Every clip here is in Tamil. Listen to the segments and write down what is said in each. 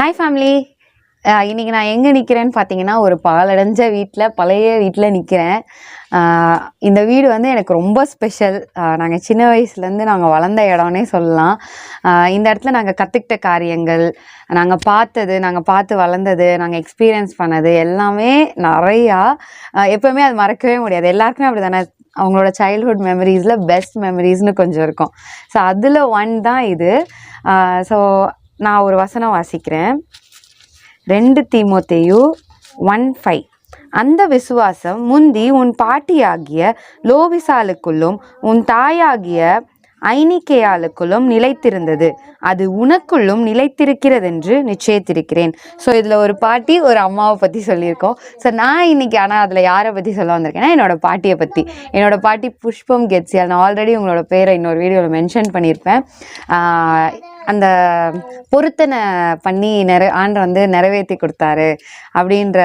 ஹாய் ஃபேமிலி இன்றைக்கி நான் எங்கே நிற்கிறேன்னு பார்த்தீங்கன்னா ஒரு பாலடைஞ்ச வீட்டில் பழைய வீட்டில் நிற்கிறேன் இந்த வீடு வந்து எனக்கு ரொம்ப ஸ்பெஷல் நாங்கள் சின்ன வயசுலேருந்து நாங்கள் வளர்ந்த இடம்னே சொல்லலாம். இந்த இடத்துல நாங்கள் கற்றுக்கிட்ட காரியங்கள் நாங்கள் பார்த்தது நாங்கள் பார்த்து வளர்ந்தது நாங்கள் எக்ஸ்பீரியன்ஸ் பண்ணது எல்லாமே நிறையா. எப்போவுமே அது மறக்கவே முடியாது. எல்லாருக்குமே அப்படி தானே அவங்களோட சைல்ட்ஹுட் மெமரிஸில் பெஸ்ட் மெமரிஸ்னு கொஞ்சம் இருக்கும். ஸோ அதில் ஒன் தான் இது. ஸோ நான் ஒரு வசனம் வாசிக்கிறேன். ரெண்டு தீமோத்தேயு ஒன் ஃபைவ். அந்த விசுவாசம் முந்தி உன் பாட்டியாகிய லோவிசாலுக்குள்ளும் உன் தாயாகிய ஐனிக்கையாளுக்குள்ளும் நிலைத்திருந்தது. அது உனக்குள்ளும் நிலைத்திருக்கிறதென்று நிச்சயத்திருக்கிறேன். ஸோ இதில் ஒரு பாட்டி ஒரு அம்மாவை பற்றி சொல்லியிருக்கோம். ஸோ நான் இன்னைக்கு ஆனால் அதில் யாரை பற்றி சொல்ல வந்திருக்கேன்னா என்னோட பாட்டியை பற்றி என்னோட பாட்டி புஷ்பம் கெட்சியால் நான் ஆல்ரெடி உங்களோட பேரை இன்னொரு வீடியோவில் மென்ஷன் பண்ணியிருப்பேன். அந்த பொருத்தனை பண்ணி நிற ஆண்டு வந்து நிறைவேற்றி கொடுத்தாரு அப்படின்ற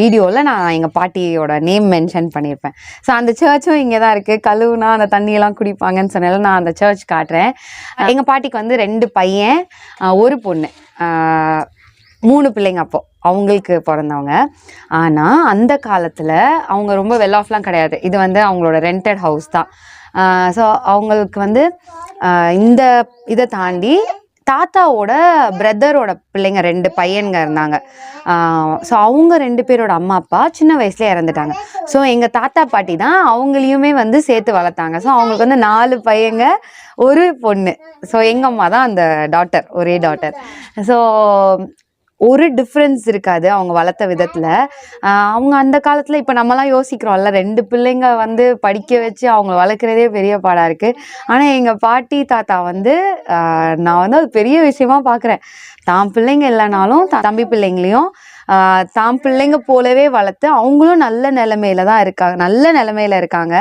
வீடியோவில் நான் எங்கள் பாட்டியோட நேம் மென்ஷன் பண்ணியிருப்பேன் ஸோ அந்த சர்ச்சும் இங்கே தான் இருக்குது கழுவுனா அந்த தண்ணியெல்லாம் குடிப்பாங்கன்னு சொன்னால நான் அந்த சர்ச் காட்டுறேன். எங்கள் பாட்டிக்கு வந்து ரெண்டு பையன் ஒரு பொண்ணு. மூணு பிள்ளைங்க அப்போ. அவங்களுக்கு பிறந்தவங்க. ஆனால் அந்த காலத்தில் அவங்க ரொம்ப வெல் ஆஃப்லாம் கிடையாது. இது வந்து அவங்களோட ரெண்டட் ஹவுஸ் தான். ஸோ அவங்களுக்கு வந்து இந்த இதை தாண்டி தாத்தாவோட பிரதரோட பிள்ளைங்க ரெண்டு பையனுங்க இருந்தாங்க. ஸோ அவங்க ரெண்டு பேரோட அம்மா அப்பா சின்ன வயசுல இறந்துட்டாங்க. ஸோ எங்கள் தாத்தா பாட்டி தான் அவங்களையுமே வந்து சேர்த்து வளர்த்தாங்க. ஸோ அவங்களுக்கு வந்து நாலு பையங்க ஒரு பொண்ணு. ஸோ எங்கள் அம்மா தான் அந்த டாட்டர் ஒரே டாட்டர் ஸோ ஒரு டிஃப்ரென்ஸ் இருக்காது அவங்க வளர்த்த விதத்தில். அவங்க அந்த காலத்தில் இப்போ நம்மலாம் யோசிக்கிறோம்ல ரெண்டு பிள்ளைங்க வந்து படிக்க வச்சு அவங்க வளர்க்குறதே பெரிய பாடாக இருக்குது ஆனால் எங்கள் பாட்டி தாத்தா வந்து நான் வந்து அது பெரிய விஷயமா பார்க்குறேன் தான் பிள்ளைங்க இல்லைனாலும் தம்பி பிள்ளைங்களையும் தான் பிள்ளைங்க போலவே வளர்த்து அவங்களும் நல்ல நிலமையில தான் இருக்காங்க. நல்ல நிலமையில இருக்காங்க.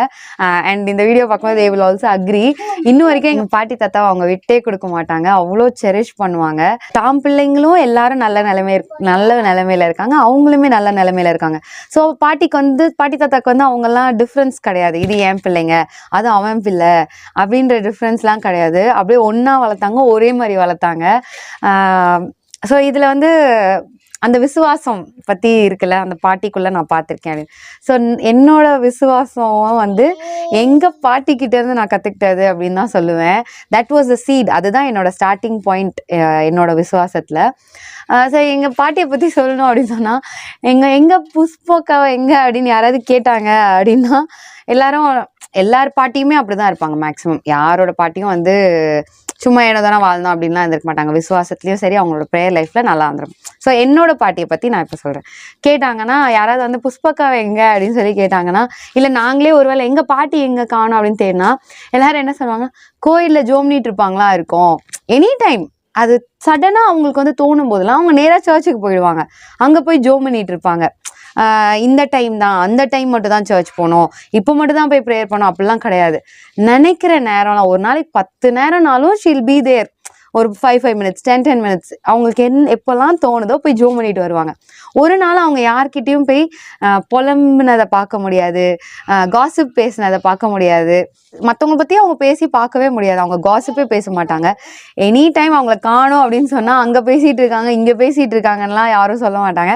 அண்ட் இந்த வீடியோ பார்க்கும்போது தே வில் ஆல்சோ அக்ரி இன்னும் வரைக்கும் எங்கள் பாட்டி தாத்தாவை அவங்க விட்டே கொடுக்க மாட்டாங்க. அவ்வளோ செரிஷ் பண்ணுவாங்க. தாம் பிள்ளைங்களும் எல்லாரும் நல்ல நிலைமை நல்ல நிலைமையில இருக்காங்க. அவங்களுமே நல்ல நிலைமையில இருக்காங்க. ஸோ பாட்டிக்கு வந்து பாட்டி தாத்தாக்கு வந்து அவங்கெல்லாம் டிஃப்ரென்ஸ் கிடையாது. இது என் பிள்ளைங்க அது அவன் பிள்ளை அப்படின்ற டிஃப்ரென்ஸ்லாம் கிடையாது. அப்படியே ஒன்றா வளர்த்தாங்க ஒரே மாதிரி வளர்த்தாங்க. ஸோ இதில் வந்து அந்த விசுவாசம் பற்றி இருக்குல்ல அந்த பாட்டிக்குள்ளே நான் பார்த்துருக்கேன் ஸோ என்னோட விசுவாசம் வந்து எங்கள் பாட்டிக்கிட்டேருந்து நான் கற்றுக்கிட்டது அப்படின்னு தான் சொல்லுவேன். தட் வாஸ் த சீட் அதுதான் என்னோட ஸ்டார்டிங் பாயிண்ட் என்னோட விசுவாசத்தில். ஸோ எங்கள் பாட்டியை பற்றி சொல்லணும் அப்படின்னு சொன்னால் எங்கள் எங்கள் புஷ்பக்காவை எங்கே அப்படின்னு யாராவது கேட்டாங்க அப்படின்னா எல்லாரும் எல்லார் பாட்டியுமே அப்படி தான் இருப்பாங்க மேக்ஸிமம் யாரோட பாட்டியும் வந்து சும்மா ஏனோ தானே வாழ்ந்தோம் அப்படின்லாம் இருந்திருக்க மாட்டாங்க. விசுவாசத்துலேயும் சரி அவங்களோட ப்ரேயர் லைஃப்பில் நல்லா இருந்திருக்கும். ஸோ என்னோட பாட்டியை பற்றி நான் இப்போ சொல்கிறேன் கேட்டாங்கன்னா யாராவது வந்து புஷ்பக்காவை எங்க? அப்படின்னு சொல்லி கேட்டாங்கன்னா இல்லை நாங்களே ஒருவேளை எங்கள் பாட்டி எங்கே காணும்? அப்படின்னு தேடினா எல்லாரும் என்ன சொல்லுவாங்க கோயிலில் ஜோம்னிட்டு இருப்பாங்களா இருக்கும். எனி டைம் அது சடனாக அவங்களுக்கு வந்து தோணும் போதெல்லாம் அவங்க நேராக சர்ச்சுக்கு போயிடுவாங்க. அங்கே போய் ஜோம் பண்ணிட்டு இருப்பாங்க. இந்த டைம் தான் அந்த டைம் மட்டும் தான் சர்ச் போகணும் இப்போ மட்டும் தான் போய் ப்ரேயர் பண்ணணும் அப்படிலாம் கிடையாது. நினைக்கிற நேரம்லாம் ஒரு நாளைக்கு பத்து நேரம்னாலும் ஷீல் பி தேர் ஒரு five five minutes ten ten minutes அவங்களுக்கு என் எப்போல்லாம் தோணுதோ போய் ஜோம் பண்ணிட்டு வருவாங்க. ஒரு நாள் அவங்க யார்கிட்டயும் போய் புலம்புனதை பார்க்க முடியாது காசிப் பேசினதை பார்க்க முடியாது. மற்றவங்கள பற்றி அவங்க பேசி பார்க்கவே முடியாது. அவங்க காசிப்பே பேச மாட்டாங்க. எனி டைம் அவங்கள காணும் அப்படின்னு சொன்னால் அங்கே பேசிகிட்டு இருக்காங்க இங்கே பேசிகிட்டு இருக்காங்கலாம் யாரும் சொல்ல மாட்டாங்க.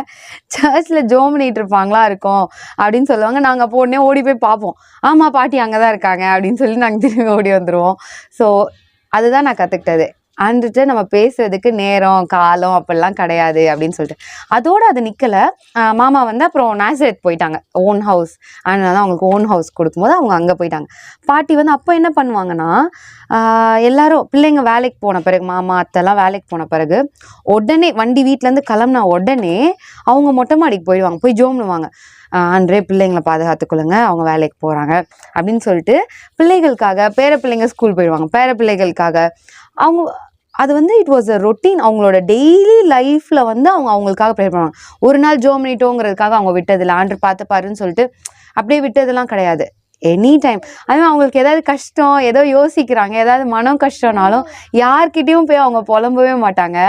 சர்ச்சில் ஜோம் பண்ணிட்டு இருப்பாங்களா இருக்கும் அப்படின்னு சொல்லுவாங்க. நாங்கள் அப்போ உடனே ஓடி போய் பார்ப்போம். ஆமாம் பாட்டி அங்கே தான் இருக்காங்க அப்படின்னு சொல்லி நாங்கள் திரும்பி ஓடி வந்துடுவோம் ஸோ அதுதான் நான் கற்றுக்கிட்டது அண்டுட்டு நம்ம பேசுறதுக்கு நேரம் காலம் அப்படிலாம் கிடையாது அப்படின்னு சொல்லிட்டு. அதோட அது நிற்கல மாமா வந்து அப்புறம் நேசரேத் போயிட்டாங்க. ஓன் ஹவுஸ் அதனால அவங்களுக்கு ஓன் ஹவுஸ் கொடுக்கும்போது அவங்க அங்கே போயிட்டாங்க. பாட்டி வந்து அப்போ என்ன பண்ணுவாங்கன்னா எல்லாரும் பிள்ளைங்க வேலைக்கு போன பிறகு மாமா அத்தைலாம் வேலைக்கு போன பிறகு உடனே வண்டி வீட்டிலேருந்து கிளம்புன உடனே அவங்க மொட்டை மாடிக்கு போயிடுவாங்க. போய் ஜோம்னுவாங்க. அன்றே பிள்ளைங்களை பாதுகாத்துக்கொள்ளுங்க. அவங்க வேலைக்கு போகிறாங்க அப்படின்னு சொல்லிட்டு பிள்ளைகளுக்காக பேர பிள்ளைங்க ஸ்கூல் போயிடுவாங்க. பேர பிள்ளைகளுக்காக அவங்க அது வந்து இட் வாஸ் அ ரொட்டீன் அவங்களோட டெய்லி லைஃப்பில் வந்து அவங்க அவங்களுக்காக ப்ரே பண்ணுவாங்க. ஒரு நாள் ஜோமினிட்டோங்கிறதுக்காக அவங்க விட்டதில்லை. ஆண்டு பார்த்துப்பாருன்னு சொல்லிட்டு அப்படியே விட்டதெல்லாம் கிடையாது. எனி டைம் அதுவும் அவங்களுக்கு ஏதாவது கஷ்டம் ஏதோ யோசிக்கிறாங்க ஏதாவது மனம் கஷ்டம்னாலும் யார்கிட்டயும் போய் அவங்க புலம்பவே மாட்டாங்க.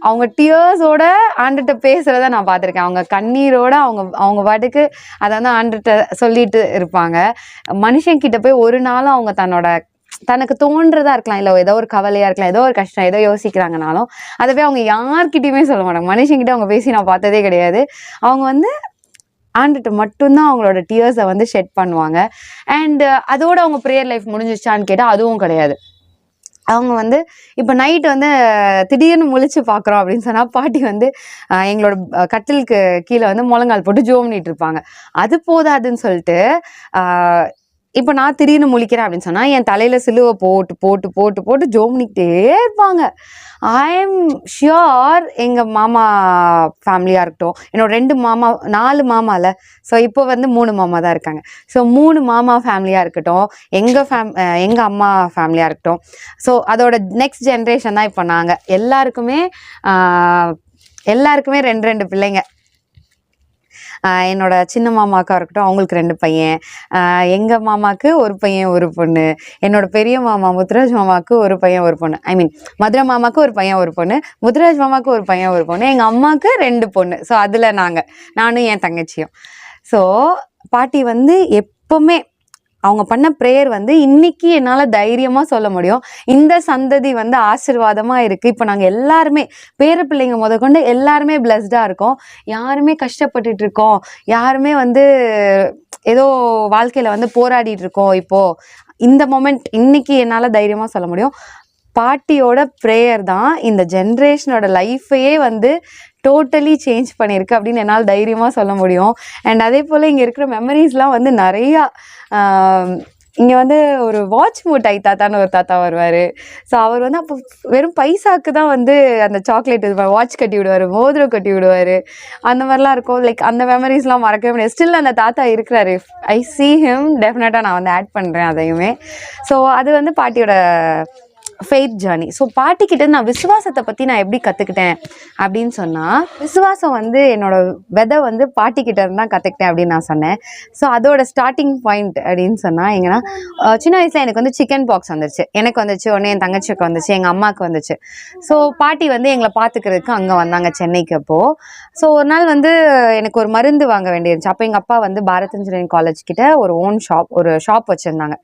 அவங்க டியர்ஸோட ஆண்டுகிட்ட பேசுகிறத நான் பார்த்துருக்கேன். அவங்க கண்ணீரோட அவங்க அவங்க பாட்டுக்கு அதை வந்து ஆண்டுகிட்ட சொல்லிட்டு இருப்பாங்க. மனுஷங்கிட்ட போய் ஒரு நாளும் அவங்க தன்னோட தனக்கு தோன்றதா இருக்கலாம். இல்லை ஏதோ ஒரு கவலையா இருக்கலாம். ஏதோ ஒரு கஷ்டம் ஏதோ யோசிக்கிறாங்கனாலும் அதை போய் அவங்க யார்கிட்டயுமே சொல்ல மாட்டாங்க. மனுஷங்கிட்ட அவங்க பேசி நான் பார்த்ததே கிடையாது. அவங்க வந்து ஆண்டுட்டு மட்டும்தான் அவங்களோட டியர்ஸை வந்து ஷெட் பண்ணுவாங்க. அண்ட் அதோட அவங்க ப்ரேயர் லைஃப் முடிஞ்சிச்சான்னு கேட்டால் அதுவும் கிடையாது. அவங்க வந்து இப்போ நைட் வந்து திடீர்னு முழிச்சு பார்க்குறோம் அப்படின்னு சொன்னால் பாட்டி வந்து எங்களோட கட்டிலுக்கு கீழே வந்து முழங்கால் போட்டு ஜோம் இருப்பாங்க. அது போதாதுன்னு சொல்லிட்டு இப்போ நான் திடீர்னு முழிக்கிறேன் அப்படின்னு சொன்னால் என் தலையில் சிலுவை போட்டு போட்டு போட்டு போட்டு ஜோமினிக்கிட்டே இருப்பாங்க. ஐ எம் ஷியோர் எங்கள் மாமா ஃபேமிலியாக இருக்கட்டும் என்னோட ரெண்டு மாமா நாலு மாமால ஸோ இப்போ வந்து மூணு மாமா தான் இருக்காங்க. ஸோ மூணு மாமா ஃபேமிலியாக இருக்கட்டும் எங்கள் ஃபேம் எங்கள் அம்மா ஃபேமிலியாக இருக்கட்டும் ஸோ அதோட நெக்ஸ்ட் ஜென்ரேஷன் தான் இப்போ நாங்கள் எல்லாருக்குமே எல்லாருக்குமே ரெண்டு ரெண்டு பிள்ளைங்க. என்னோட சின்ன மாமாக்கா இருக்கட்டும் அவங்களுக்கு ரெண்டு பையன். எங்கள் மாமாவுக்கு ஒரு பையன் ஒரு பொண்ணு. என்னோட பெரிய மாமா முத்துராஜ் மாமாவுக்கு ஒரு பையன் ஒரு பொண்ணு. ஐ மீன் மதுரை மாமாவுக்கு ஒரு பையன் ஒரு பொண்ணு. முத்துராஜ் மாமாவுக்கு ஒரு பையன் ஒரு பொண்ணு. எங்கள் அம்மாவுக்கு ரெண்டு பொண்ணு. ஸோ அதில் நாங்கள் நானும் என் தங்கச்சியும். ஸோ பாட்டி வந்து எப்போவுமே அவங்க பண்ண ப்ரேயர் வந்து இன்னைக்கு என்னால் தைரியமாக சொல்ல முடியும். இந்த சந்ததி வந்து ஆசீர்வாதமாக இருக்குது இப்போ நாங்கள் எல்லாருமே பேர பிள்ளைங்க முதற்கொண்டு எல்லாருமே பிளஸ்டாக இருக்கோம். யாருமே கஷ்டப்பட்டுட்டு இருக்கோம். யாருமே வந்து ஏதோ வாழ்க்கையில் வந்து போராடிட்டு இருக்கோம் இப்போ. இந்த மொமெண்ட் இன்னைக்கு என்னால் தைரியமாக சொல்ல முடியும். பாட்டியோட ப்ரேயர் தான் இந்த ஜென்ரேஷனோட லைஃபையே வந்து டோட்டலி சேஞ்ச் பண்ணியிருக்கு அப்படின்னு என்னால் தைரியமாக சொல்ல முடியும். அண்ட் அதே போல் இங்கே இருக்கிற மெமரிஸ்லாம் வந்து நிறையா இங்கே வந்து ஒரு வாட்ச் மூட்டை தாத்தான்னு ஒரு தாத்தா வருவார். ஸோ அவர் வந்து அப்போ வெறும் பைசாக்கு தான் வந்து அந்த சாக்லேட் இது வாட்ச் கட்டி விடுவார் மோதிரம் கட்டி விடுவார். அந்த மாதிரிலாம் இருக்கும். லைக் அந்த மெமரிஸ்லாம் மறக்கவே முடியாது. ஸ்டில் அந்த தாத்தா இருக்கிறாரு. ஐ சீ ஹிம் டெஃபினட்டாக நான் வந்து ஆட் பண்ணுறேன் அதையுமே. ஸோ அது வந்து பாட்டியோட ஃபெய்த் ஜேர்னி ஸோ பாட்டிக்கிட்ட நான் விசுவாசத்தை பற்றி நான் எப்படி கற்றுக்கிட்டேன் அப்படின்னு சொன்னால் விசுவாசம் வந்து என்னோட விதை வந்து பாட்டிக்கிட்ட இருந்து தான் கற்றுக்கிட்டேன் அப்படின்னு நான் சொன்னேன். ஸோ அதோட ஸ்டார்டிங் பாயிண்ட் அப்படின்னு சொன்னால் எங்கன்னா சின்ன வயசில் எனக்கு வந்து சிக்கன் பாக்ஸ் வந்துச்சு எனக்கு வந்துச்சு உடனே என் தங்கச்சிக்கு வந்துச்சு எங்கள் அம்மாவுக்கு வந்துச்சு ஸோ பாட்டி வந்து எங்களை பார்த்துக்கிறதுக்கு அங்கே வந்தாங்க சென்னைக்கு அப்போது ஸோ ஒரு நாள் வந்து எனக்கு ஒரு மருந்து வாங்க வேண்டியிருந்துச்சு. அப்போ எங்கள் அப்பா வந்து பாரத் இன்ஜினியரிங் காலேஜ் கிட்ட ஒரு ஓன் ஷாப் ஒரு ஷாப் வச்சுருந்தாங்க.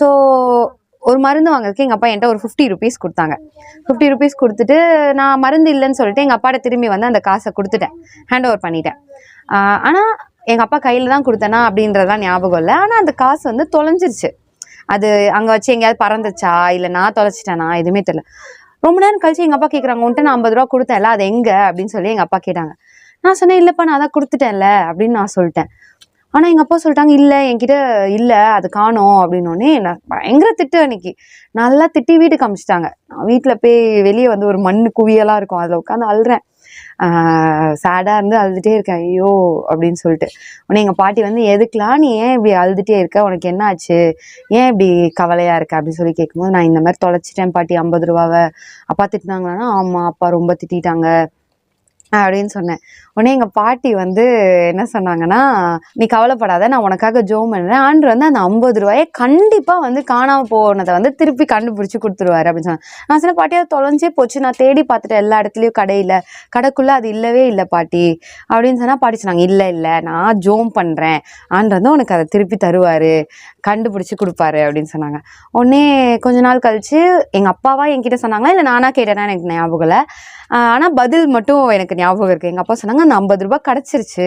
ஸோ ஒரு மருந்து வாங்குறதுக்கு எங்கள் அப்பா என்கிட்ட ஒரு ஃபிஃப்டி ருபீஸ் கொடுத்தாங்க. ஃபிஃப்டி ருபீஸ் கொடுத்துட்டு நான் மருந்து இல்லைன்னு சொல்லிட்டு எங்கள் அப்பாட்ட திரும்பி வந்து அந்த காசை கொடுத்துட்டேன். ஹேண்ட் ஓவர் பண்ணிட்டேன். ஆனால் எங்கள் அப்பா கையில் தான் கொடுத்தேனா அப்படின்றதெல்லாம் ஞாபகம் இல்லை. ஆனால் அந்த காசு வந்து தொலைஞ்சிருச்சு. அது அங்கே வச்சு எங்கேயாவது பறந்துச்சா இல்லை நான் தொலைச்சிட்டேனா? எதுவுமே தெரியல. ரொம்ப நேரம் கழிச்சு எங்கள் அப்பா கேட்குறாங்க உன்ட்டு நான் ஐம்பது ரூபா கொடுத்தேன்ல அது எங்கே? அப்படின்னு சொல்லி எங்கள் அப்பா கேட்டாங்க. நான் சொன்னேன் இல்லைப்பா நான் அதான் கொடுத்துட்டேன்ல அப்படின்னு நான் சொல்லிட்டேன். ஆனால் எங்கள் அப்பா சொல்லிட்டாங்க இல்லை என்கிட்ட இல்லை அது காணோம் அப்படின்னோடனே நான் பயங்கர திட்டு அன்னைக்கு. நல்லா திட்டி வீட்டுக்கு அமிச்சிட்டாங்க. நான் வீட்டில் போய் வெளியே வந்து ஒரு மண் குவியலாக இருக்கும். அதில் உட்காந்து அழுறேன் சேடாக இருந்து அழுதுகிட்டே இருக்கேன். ஐயோ அப்படின்னு சொல்லிட்டு. உடனே எங்கள் பாட்டி வந்து எதுக்கெலாம் நீ ஏன் இப்படி அழுதுகிட்டே இருக்க? உனக்கு என்ன ஆச்சு ஏன் இப்படி கவலையாக இருக்க? அப்படின்னு சொல்லி கேட்கும்போது நான் இந்த மாதிரி தொலைச்சிட்டேன் பாட்டி. ஐம்பது ரூபாவை அப்பா திட்டினாங்களான்னா ஆமாம் அப்பா ரொம்ப திட்டிட்டாங்க. அப்படின்னு சொன்னேன். உடனே எங்கள் பாட்டி வந்து என்ன சொன்னாங்கன்னா நீ கவலைப்படாத நான் உனக்காக ஜோம் பண்ணுறேன் ஆண்டு வந்து அந்த ஐம்பது ரூபாயை கண்டிப்பாக வந்து காணாமல் போனதை வந்து திருப்பி கண்டுபிடிச்சி கொடுத்துருவாரு அப்படின்னு சொன்னேன் நான் சில பாட்டியாக தொலைஞ்சே போச்சு. நான் தேடி பார்த்துட்டேன். எல்லா இடத்துலையும் கடையில் கடைக்குள்ளே அது இல்லவே இல்லை பாட்டி. அப்படின்னு சொன்னால் பாட்டி சொன்னாங்க இல்லை இல்லை. நான் ஜோம் பண்ணுறேன் ஆண்டு வந்து உனக்கு அதை திருப்பி தருவார். கண்டுபிடிச்சி கொடுப்பாரு அப்படின்னு சொன்னாங்க. உடனே கொஞ்ச நாள் கழித்து எங்கள் அப்பாவா என்கிட்ட சொன்னாங்களா இல்லை நானாக கேட்டேன்னா எனக்கு ஞாபகம் இல்லை. ஆனால் பதில் மட்டும் எனக்கு ஞாபகம் இருக்குது எங்கள் அப்பா சொன்னாங்க அந்த ஐம்பது ரூபாய் கிடச்சிருச்சு.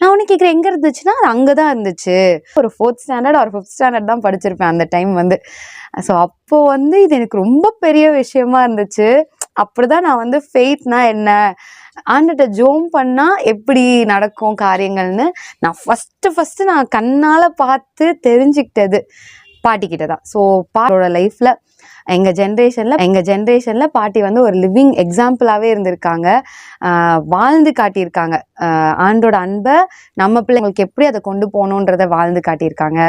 நான் ஒன்று கேட்குறேன் எங்கே இருந்துச்சுன்னா அது அங்கே தான் இருந்துச்சு. ஒரு ஃபோர்த் ஸ்டாண்டர்ட் ஒரு ஃபிஃப்த் ஸ்டாண்டர்ட் தான் படிச்சிருப்பேன் அந்த டைம் வந்து. ஸோ அப்போது வந்து இது எனக்கு ரொம்ப பெரிய விஷயமா இருந்துச்சு. அப்படிதான் நான் வந்து ஃபெய்த்னா என்ன? ஆண்டுகிட்ட ஜோம் பண்ணால் எப்படி நடக்கும் காரியங்கள்னு நான் ஃபஸ்ட்டு ஃபஸ்ட்டு நான் கண்ணால் பார்த்து தெரிஞ்சுக்கிட்டது. பாட்டிக்கிட்ட தான் ஸோ பாட்டோட லைஃப்பில் எங்கள் ஜென்ரேஷனில் எங்கள் ஜென்ரேஷனில் பாட்டி வந்து ஒரு லிவிங் எக்ஸாம்பிளாகவே இருந்திருக்காங்க. வாழ்ந்து காட்டியிருக்காங்க. ஆண்டோட அன்பை நம்ம பிள்ளைங்களுக்கு எப்படி அதை கொண்டு போகணுன்றதை வாழ்ந்து காட்டியிருக்காங்க.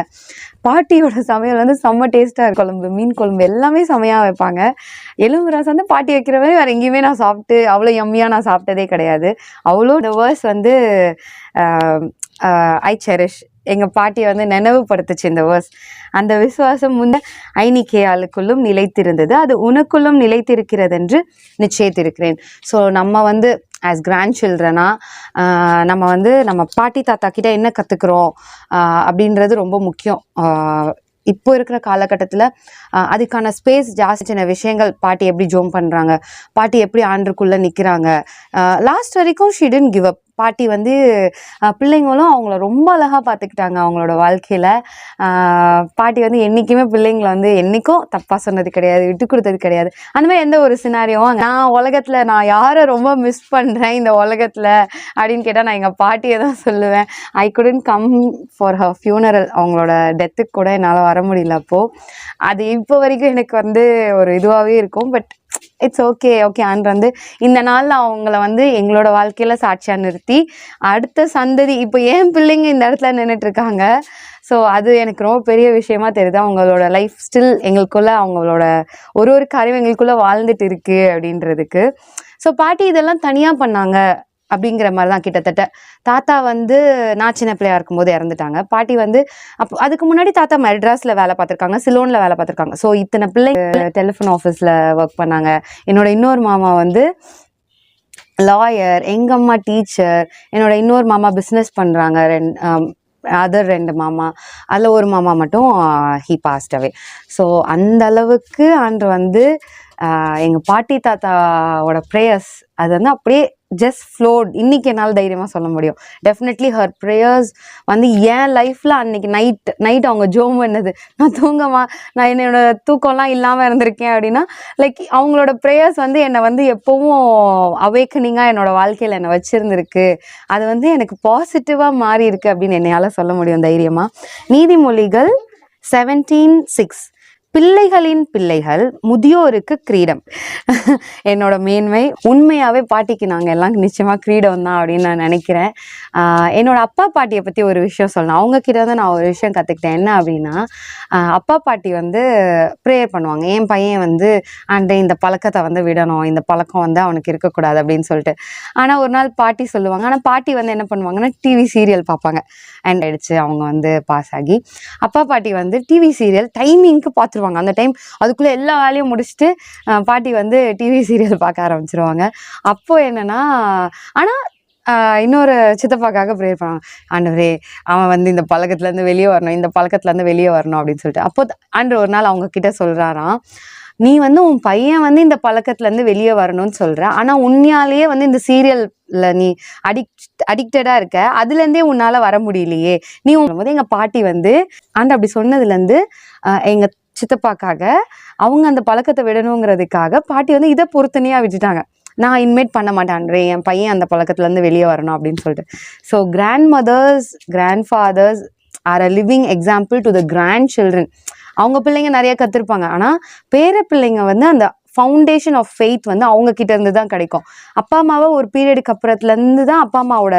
பாட்டியோட சமையல் வந்து செம்ம டேஸ்ட்டாக இருக்கும் குழம்பு மீன் குழம்பு எல்லாமே செமையாக வைப்பாங்க. எலும்பு ரசம் வந்து பாட்டி வைக்கிற மாதிரி வேறு எங்கேயுமே நான் சாப்பிட்டு அவ்வளோ எம்மியாக நான் சாப்பிட்டதே கிடையாது. அவ்வளோ டவர்ஸ் வந்து ஐ செரிஷ் எங்கள் பாட்டியை வந்து நினைவுபடுத்துச்சு இந்த வேர்ஸ் அந்த விசுவாசம் முன்ன ஐனிக்கையாளுக்குள்ளும் நிலைத்திருந்தது. அது உனக்குள்ளும் நிலைத்திருக்கிறது என்று நிச்சயித்திருக்கிறேன். ஸோ நம்ம வந்து ஆஸ் கிராண்ட் சில்ட்ரனாக நம்ம வந்து நம்ம பாட்டி தாத்தா கிட்ட என்ன கற்றுக்குறோம் அப்படின்றது ரொம்ப முக்கியம். இப்போ இருக்கிற காலகட்டத்தில் அதுக்கான ஸ்பேஸ் ஜாஸ்தி சின்ன விஷயங்கள் பாட்டி எப்படி ஜோம் பண்ணுறாங்க பாட்டி எப்படி ஆண்டுக்குள்ளே நிற்கிறாங்க லாஸ்ட் வரைக்கும் ஷீ டென்ட் கிவ் அப் பாட்டி வந்து பிள்ளைங்களும் அவங்கள ரொம்ப அழகாக பார்த்துக்கிட்டாங்க அவங்களோட வாழ்க்கையில். பாட்டி வந்து என்றைக்குமே பிள்ளைங்களை வந்து என்றைக்கும் தப்பாக சொன்னது கிடையாது விட்டு கொடுத்தது கிடையாது. அந்த மாதிரி எந்த ஒரு சினாரியோ நான் உலகத்தில் நான் யாரை ரொம்ப மிஸ் பண்ணுறேன் இந்த உலகத்தில் அப்படின்னு கேட்டால் நான் எங்கள் பாட்டியை தான் சொல்லுவேன். I couldn't come for her funeral அவங்களோட டெத்துக்கு கூட என்னால் வர முடியல அப்போது அது இப்போ வரைக்கும் எனக்கு வந்து ஒரு இதுவாகவே இருக்கும். பட் இட்ஸ் ஓகே ஓகே ஆண்டு வந்து இந்த நாளில் அவங்கள வந்து எங்களோட வாழ்க்கையில் சாட்சியாக நிறுத்தி அடுத்த சந்ததி இப்போ ஏன் பிள்ளைங்க இந்த இடத்துல நின்றுட்டு இருக்காங்க ஸோ அது எனக்கு ரொம்ப பெரிய விஷயமா தெரியுது. அவங்களோட லைஃப் ஸ்டில் எங்களுக்குள்ளே அவங்களோட ஒரு ஒரு காரியம் எங்களுக்குள்ளே வாழ்ந்துட்டு இருக்குது அப்படின்றதுக்கு. ஸோ பாட்டி இதெல்லாம் தனியாக பண்ணாங்க. அப்படிங்கிற மாதிரி தான் கிட்டத்தட்ட. தாத்தா வந்து நான் சின்ன பிள்ளையா இருக்கும்போது இறந்துட்டாங்க. பாட்டி வந்து அப்போ அதுக்கு முன்னாடி தாத்தா மெட்ராஸில் வேலை பார்த்துருக்காங்க சிலோனில் வேலை பார்த்துருக்காங்க. ஸோ இத்தனை பிள்ளை டெலிஃபோன் ஆஃபீஸில் ஒர்க் பண்ணாங்க. என்னோட இன்னொரு மாமா வந்து லாயர் எங்கள் அம்மா டீச்சர் என்னோட இன்னொரு மாமா பிஸ்னஸ் பண்ணுறாங்க ரெண்டு அதர் ரெண்டு மாமா. அதில் ஒரு மாமா மட்டும் ஹி பாஸ்ட் அவே ஸோ அந்த அளவுக்கு அன்று வந்து எங்கள் பாட்டி தாத்தாவோட ப்ரேயர்ஸ் அது வந்து அப்படியே ஜஸ்ட் ஃப்ளோட் இன்றைக்கி என்னால் தைரியமாக சொல்ல முடியும். டெஃபினெட்லி ஹர் ப்ரேயர்ஸ் வந்து என் லைஃப்பில் அன்னைக்கு நைட் நைட் அவங்க ஜோம் பண்ணது. நான் தூங்கமா நான் என்னோட தூக்கம்லாம் இல்லாமல் இருந்திருக்கேன் அப்படின்னா லைக் அவங்களோட ப்ரேயர்ஸ் வந்து என்னை வந்து எப்போவும் அவேக்கனிங்காக என்னோட வாழ்க்கையில் என்னை வச்சுருந்துருக்கு. அது வந்து எனக்கு பாசிட்டிவாக மாறி இருக்குது அப்படின்னு என்னையால் சொல்ல முடியும் தைரியமாக நீதிமொழிகள் செவன்டீன் சிக்ஸ் பிள்ளைகளின் பிள்ளைகள் முதியோருக்கு கிரீடம். என்னோட மேன்மை உண்மையாகவே பாட்டிக்கு நாங்கள் எல்லாம் நிச்சயமாக கிரீடம் தான் அப்படின்னு நான் நினைக்கிறேன். என்னோட அப்பா பாட்டியை பற்றி ஒரு விஷயம் சொல்லணும். அவங்க கிட்ட வந்து நான் ஒரு விஷயம் கற்றுக்கிட்டேன் என்ன அப்படின்னா அப்பா பாட்டி வந்து ப்ரேயர் பண்ணுவாங்க. என் பையன் வந்து அண்ட் இந்த பழக்கத்தை வந்து விடணும். இந்த பழக்கம் வந்து அவனுக்கு இருக்கக்கூடாது அப்படின்னு சொல்லிட்டு. ஆனால் ஒரு நாள் பாட்டி சொல்லுவாங்க. ஆனால் பாட்டி வந்து என்ன பண்ணுவாங்கன்னா டிவி சீரியல் பார்ப்பாங்க. அண்ட் அடிச்சு அவங்க வந்து பாஸ் ஆகி அப்பா பாட்டி வந்து டிவி சீரியல் டைமிங்க்கு பார்த்துருவாங்க. அந்த டைம் அதுக்குள்ளே எல்லா வேலையும் முடிச்சுட்டு பாட்டி வந்து டிவி சீரியல் பார்க்க ஆரம்பிச்சிருவாங்க. அப்போ என்னன்னா ஆனால் இன்னொரு சித்தப்பாக்காக ப்ரேயர் பண்ணுவாங்க ஆண்டவரே அவன் வந்து இந்த பழக்கத்துலேருந்து வெளியே வரணும் இந்த பழக்கத்துலேருந்து வெளியே வரணும் அப்படின்னு சொல்லிட்டு. அப்போ ஆண்டு ஒரு நாள் அவங்க கிட்ட சொல்கிறாராம் நீ வந்து உன் பையன் வந்து இந்த பழக்கத்துலேருந்து வெளியே வரணும்னு சொல்கிற ஆனால் உண்மையாலேயே வந்து இந்த சீரியலில் நீ அடிக்ட் அடிக்டடாக இருக்க. அதுலேருந்தே உன்னால் வர முடியலையே. நீ போது எங்கள் பாட்டி வந்து ஆண்டு அப்படி சொன்னதுலேருந்து எங்கள் சித்தப்பாக்காக அவங்க அந்த பழக்கத்தை விடணுங்கிறதுக்காக பாட்டி வந்து இதை பொறுத்தனையாக விட்டுட்டாங்க. நான் இன்வைட் பண்ண மாட்டேன்றே என் பையன் அந்த பழக்கத்துலேருந்து வெளியே வரணும் அப்படின்னு சொல்லிட்டு. So grandmothers grandfathers are a living example to the grandchildren அவங்க பிள்ளைங்க நிறைய கற்றுருப்பாங்க ஆனால் பேர பிள்ளைங்க வந்து அந்த ஃபவுண்டேஷன் ஆஃப் ஃபெய்த் வந்து அவங்க கிட்ட இருந்து தான் கிடைக்கும். அப்பா அம்மாவை ஒரு பீரியடுக்கு அப்புறத்துலேருந்து தான் அப்பா அம்மாவோட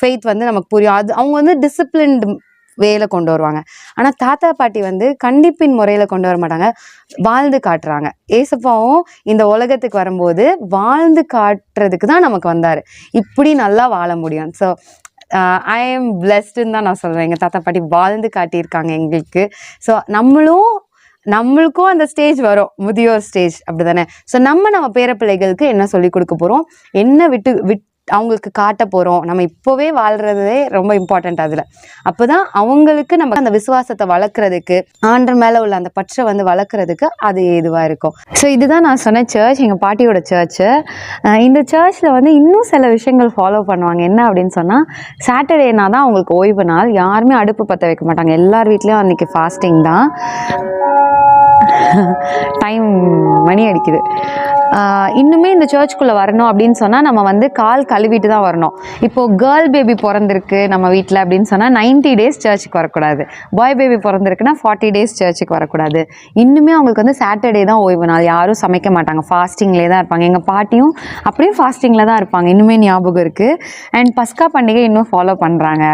ஃபெய்த் வந்து நமக்கு புரியும். அது அவங்க வந்து டிசிப்ளின்டு வேல கொண்டு வருவாங்க. ஆனால் தாத்தா பாட்டி வந்து கண்டிப்பின் முறையில் கொண்டு வர மாட்டாங்க. வாழ்ந்து காட்டுறாங்க. ஏசப்பாவும் இந்த உலகத்துக்கு வரும்போது வாழ்ந்து காட்டுறதுக்கு தான் நமக்கு வந்தார். இப்படி நல்லா வாழ முடியும். ஸோ ஐ எம் பிளெஸ்டுன்னு தான் நான் சொல்கிறேன் எங்கள் தாத்தா பாட்டி வாழ்ந்து காட்டியிருக்காங்க எங்களுக்கு. ஸோ நம்மளும் நம்மளுக்கும் அந்த ஸ்டேஜ் வரும். முதியோர் ஸ்டேஜ் அப்படி தானே ஸோ நம்ம நம்ம பேர பிள்ளைகளுக்கு என்ன சொல்லி கொடுக்க போகிறோம் என்ன விட்டு விட் அவங்களுக்கு காட்ட போகிறோம் நம்ம இப்போவே வாழ்கிறதே ரொம்ப இம்பார்ட்டண்ட் அதில். அப்போ தான் அவங்களுக்கு நம்ம அந்த விசுவாசத்தை வளர்க்குறதுக்கு ஆண்டர் மேலே உள்ள அந்த பற்றை வந்து வளர்க்குறதுக்கு அது இதுவாக இருக்கும். ஸோ இதுதான் நான் சொன்ன சர்ச் எங்கள் பாட்டியோட சர்ச்சு இந்த சர்ச்சில் வந்து இன்னும் சில விஷயங்கள் ஃபாலோ பண்ணுவாங்க. என்ன அப்படின்னு சொன்னால் சாட்டர்டேனா தான் அவங்களுக்கு ஓய்வு நாள். யாருமே அடுப்பு பற்ற வைக்க மாட்டாங்க. எல்லார் வீட்லேயும் அன்றைக்கி ஃபாஸ்டிங் தான். டைம் மணி அடிக்குது. இன்னுமே இந்த சர்ச்சுக்குள்ளே வரணும் அப்படின்னு சொன்னால் நம்ம வந்து கால் கழுவிட்டு தான் வரணும். இப்போது கேர்ள் பேபி பிறந்திருக்கு நம்ம வீட்டில் அப்படின்னு சொன்னால் 90 டேஸ் சர்ச்சுக்கு வரக்கூடாது. பாய் பேபி பிறந்திருக்குன்னா ஃபார்ட்டி டேஸ் சர்ச்சுக்கு வரக்கூடாது. இன்னுமே அவங்களுக்கு வந்து சாட்டர்டே தான் ஓய்வு நாள். யாரும் சமைக்க மாட்டாங்க. ஃபாஸ்டிங்லேயே தான் இருப்பாங்க. எங்கள் பாட்டியும் அப்படியே ஃபாஸ்டிங்கில் தான் இருப்பாங்க. இன்னுமே ஞாபகம் இருக்குது அண்ட் பஸ்கா பண்டிகை இன்னும் ஃபாலோ பண்ணுறாங்க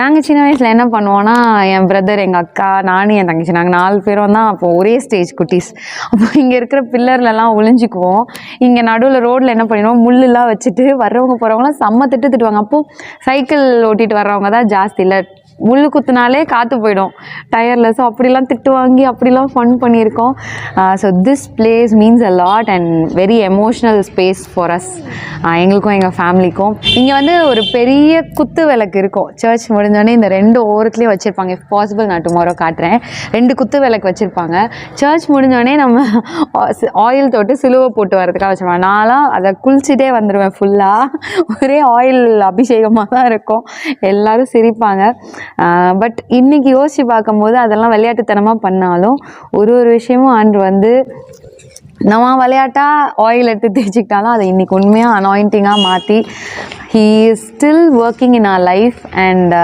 நாங்கள் சின்ன வயசில் என்ன பண்ணுவோன்னா என் பிரதர் எங்கள் அக்கா நானும் என் தங்கச்சி நாங்கள் நாலு பேரும் தான் அப்போ ஒரே ஸ்டேஜ் குட்டீஸ். அப்போ இங்கே இருக்கிற பில்லர்லலாம் ஒளிஞ்சிக்குவோம். இங்கே நடுவில் ரோட்டில் என்ன பண்ணிடுவோம்? முள்ளெல்லாம் வச்சுட்டு வர்றவங்க போகிறவங்களாம் செம்ம திட்டு திட்டுவாங்க. அப்போது சைக்கிள் ஓட்டிகிட்டு வர்றவங்க தான் ஜாஸ்தி இல்லை. முள்ளு குத்துனாலே காற்று போயிடும். டயரில் ஸோ அப்படிலாம் திட்டு வாங்கி அப்படிலாம் ஃபன் பண்ணியிருக்கோம். So this place means a lot and very emotional space for us எங்களுக்கும் எங்கள் ஃபேமிலிக்கும் இங்கே வந்து ஒரு பெரிய குத்து விளக்கு இருக்கும். சர்ச் முடிஞ்சோடனே இந்த ரெண்டு ஓரத்துலேயும் வச்சுருப்பாங்க. இஃப் பாசிபிள் நான் டுமாரோ காட்டுறேன். ரெண்டு குத்து விளக்கு வச்சுருப்பாங்க. சர்ச் முடிஞ்சோடனே நம்ம ஆயில் தொட்டு சிலுவை போட்டு வரதுக்காக வச்சுருப்பாங்க. நான்லாம் அதை குளிச்சுட்டே வந்துடுவேன் ஃபுல்லாக ஒரே ஆயில் அபிஷேகமாக தான் இருக்கும். எல்லாரும் சிரிப்பாங்க. பட் இன்னைக்கு யோசிச்சு பார்க்கும்போது அதெல்லாம் விளையாட்டுத்தனமாக பண்ணாலும் ஒரு ஒரு விஷயமும் ஆண்டு வந்து நம்ம விளையாட்டாக ஆயில் எடுத்து தேய்ச்சிக்கிட்டாலும் அதை இன்னைக்கு உண்மையாக அனாயிண்டிங்காக மாற்றி he is still working in our life and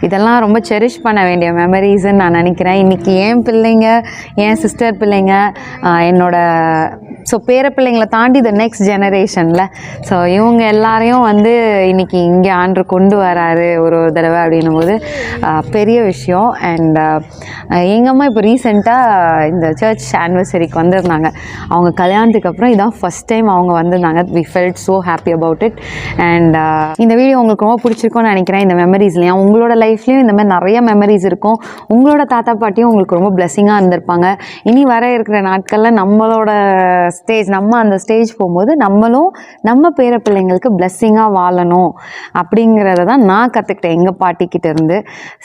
இதெல்லாம் ரொம்ப செரிஷ் பண்ண வேண்டிய மெமரிஸ்ன்னு நான் நினைக்கிறேன். இன்றைக்கி என் பிள்ளைங்க என் சிஸ்டர் பிள்ளைங்க என்னோட ஸோ பேர பிள்ளைங்களை தாண்டி த நெக்ஸ்ட் ஜெனரேஷனில் ஸோ இவங்க எல்லாரையும் வந்து இன்றைக்கி இங்கே ஆண்டு கொண்டு வராரு ஒரு ஒரு தடவை அப்படின்னும் போது பெரிய விஷயம். அண்ட் எங்கள் அம்மா இப்போ ரீசெண்டாக இந்த சர்ச் ஆனிவர்சரிக்கு வந்திருந்தாங்க. அவங்க கல்யாணத்துக்கு அப்புறம் இதான் ஃபஸ்ட் டைம் அவங்க வந்திருந்தாங்க. We felt so happy about it and இந்த வீடியோ உங்களுக்கு ரொம்ப பிடிச்சிருக்கும்னு நினைக்கிறேன். இந்த மெமரிஸ்லையும் உங்களோட லைஃப்லேயும் இந்த மாதிரி நிறைய மெமரிஸ் இருக்கும். உங்களோட தாத்தா பாட்டியும் உங்களுக்கு ரொம்ப பிளெஸிங்காக இருந்திருப்பாங்க. இனி வர இருக்கிற நாட்களில் நம்மளோட ஸ்டேஜ் நம்ம அந்த ஸ்டேஜ் போகும்போது நம்மளும் நம்ம பேர பிள்ளைங்களுக்கு பிளெஸ்ஸிங்காக வாழணும் அப்படிங்கிறத தான் நான் கற்றுக்கிட்டேன் எங்கள் பாட்டிக்கிட்ட இருந்து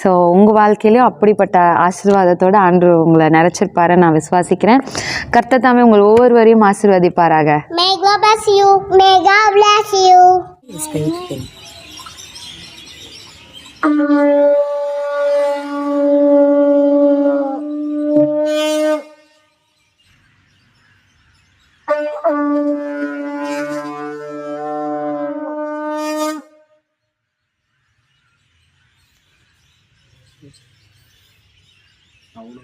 ஸோ உங்கள் வாழ்க்கையிலையும் அப்படிப்பட்ட ஆசீர்வாதத்தோட ஆண்டு உங்களை நிறைச்சிருப்பாரு நான் விசுவாசிக்கிறேன் கர்த்தர் தாமே உங்கள் ஒவ்வொருவரையும் ஆசீர்வதிப்பாராக May God bless you. May God bless you. நல்லா